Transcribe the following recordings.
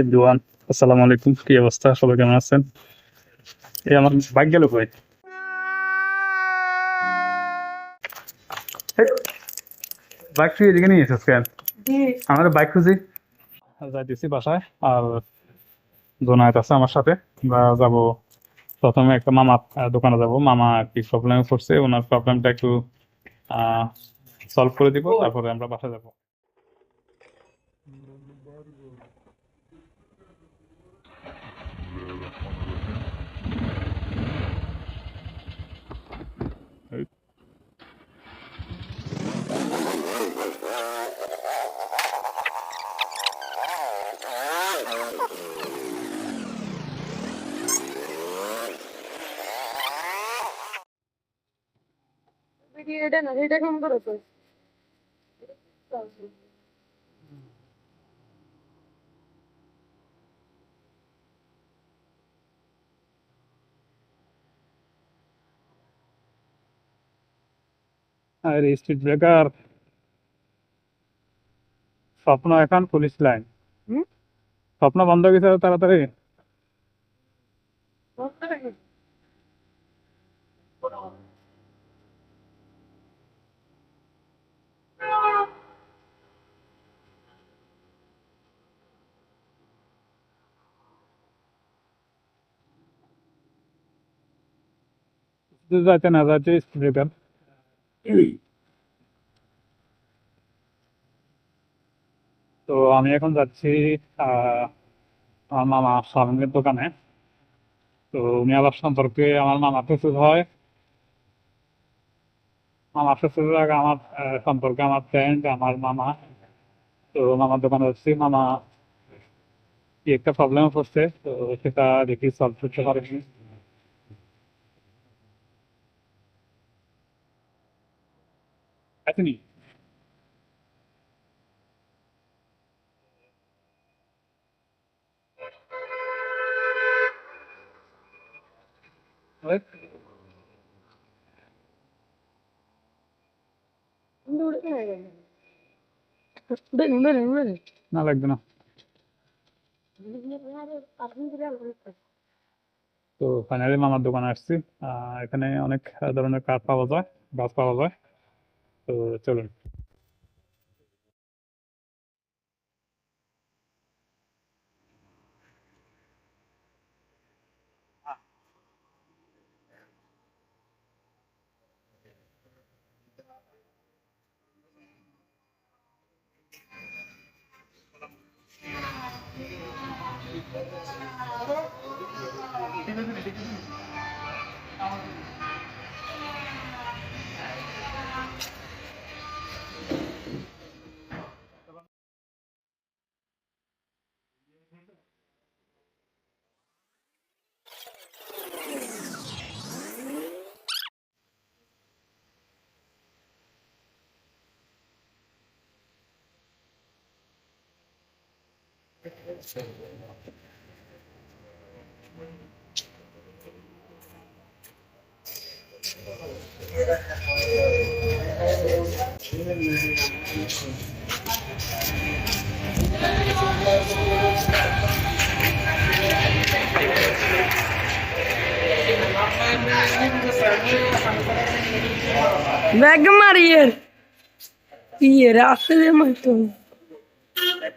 Everyone আসসালামু আলাইকুম। কি অবস্থা? সবাই কেমন আছেন? এই আমার বাইক গেল কই? বাইক তুই এদিকে নিয়ে এসেছিস কেন আমাদের বাইক খুঁজি। যাইতেছি বাসায় আর জোনায়েত আছে আমার সাথে। আমরা যাব প্রথমে একটা মামা দোকানে যাব। মামা কি প্রবলেমে পড়ছে ওনার প্রবলেমটা একটু সলভ করে দিব তারপরে আমরা বাসা যাব। এটা না স্পিড ব্রেকার স্বপ্ন এখন পুলিশ লাইন? স্বপ্ন বন্ধ হয়ে গেছে তাড়াতাড়ি? যাইতে না যাইতে স্পিড তো আমি এখন যাচ্ছি আমার মামা সামনের দোকানে। তো উনি আবার সম্পর্কে আমার মামা শ্বশুর হয়। মামা শ্বশুর আমার সম্পর্কে আমার ফ্রেন্ড আমার মামা। তো মামার দোকানে যাচ্ছি। মামা কি একটা প্রবলেম পড়ছে, তো সেটা দেখি সলভ করতে পারিনি আসেনি না, লাগবে না। তো ফাইনালি মামার দোকানে আসছি। এখানে অনেক ধরনের কাঠ পাওয়া যায়, গাছ পাওয়া যায়। তো চলুন। Thank you. वेग मारी ये रास्ते में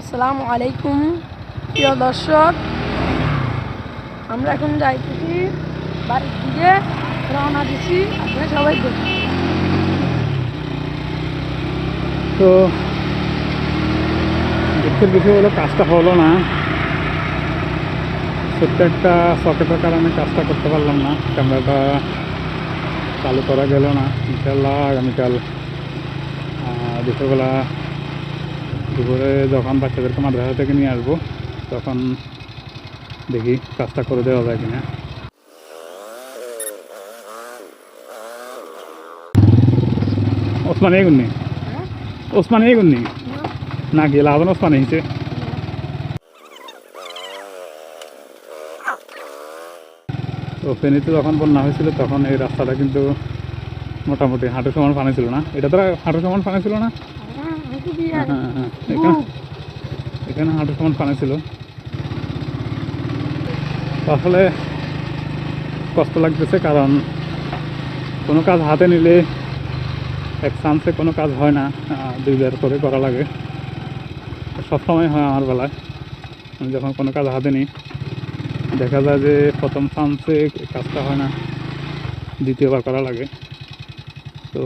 আসসালামু আলাইকুম, প্রিয় দর্শক। আমরা এখন যাইতেছি বাড়ির দিকে, রওনা দিছি, আপনারা সবাই দেখুন। তো দুঃখের বিষয় হলো কাজটা হলো না। ছোট্ট একটা সকেটের কারণে কাজটা করতে পারলাম না। ক্যামেরাটা চালু করা গেল না। ইনশাল্লাহ আগামীকাল দুপুরবেলা দুপুরে যখন বাচ্চাদেরকে মাদ্রাসা থেকে নিয়ে আসব তখন দেখি কাজটা করে দেওয়া যায় কিনা। ওসমান এগুন্নি? হ্যাঁ? ওসমান এগুন্নি? না। গেলে আবার ওসমান হিসে তো ফেনীতে যখন বন্যা হয়েছিল তখন এই রাস্তাটা কিন্তু মোটামুটি হাঁটু সমান পানি ছিল না? এটা তো হাঁটু সমান পানি ছিল না? হ্যাঁ, হ্যাঁ। এখানে এখানে হাঁটু সমান পানি ছিল। তো আসলে কষ্ট লাগতেছে কারণ কোনো কাজ হাতে নিলে এক চান্সে কোনো কাজ হয় না দুইবার করে করা লাগে। সবসময় হয় আমার বেলায়। আমি যখন কোনো কাজ হাতে নিই দেখা যায় যে প্রথম চান্সে কাজটা হয় না দ্বিতীয়বার করা লাগে। তো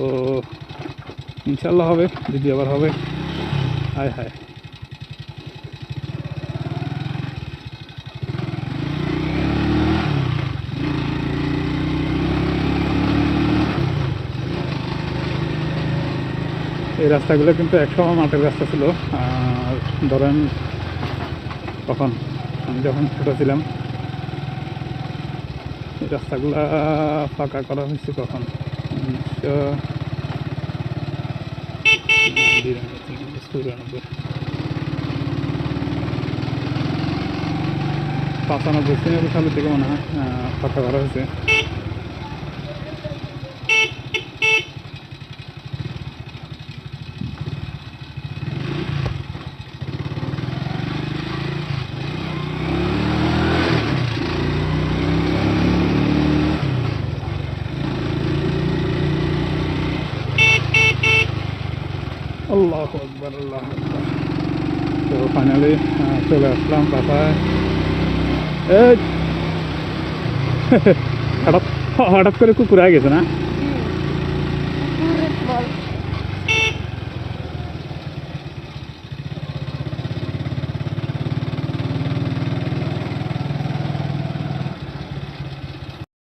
ইনশাল্লাহ হবে দ্বিতীয়বার হবে। হায় হায়। এই রাস্তাগুলো কিন্তু একসময় মাঠের রাস্তা ছিল। আর ধরেন, তখন আমি যখন ছোটো ছিলাম, এই রাস্তাগুলা ফাঁকা করা হয়েছে কখন? চুরানব্বই পাঁচানব্বই ছিয়ানব্বই সালের থেকে মনে হয় কথা করা হয়েছে আল্লাহ আকবর আল্লাহ তো ফাইনালি চলে আসলাম বাসায় হঠাৎ হঠাৎ করে কুকুর আগে গেছে না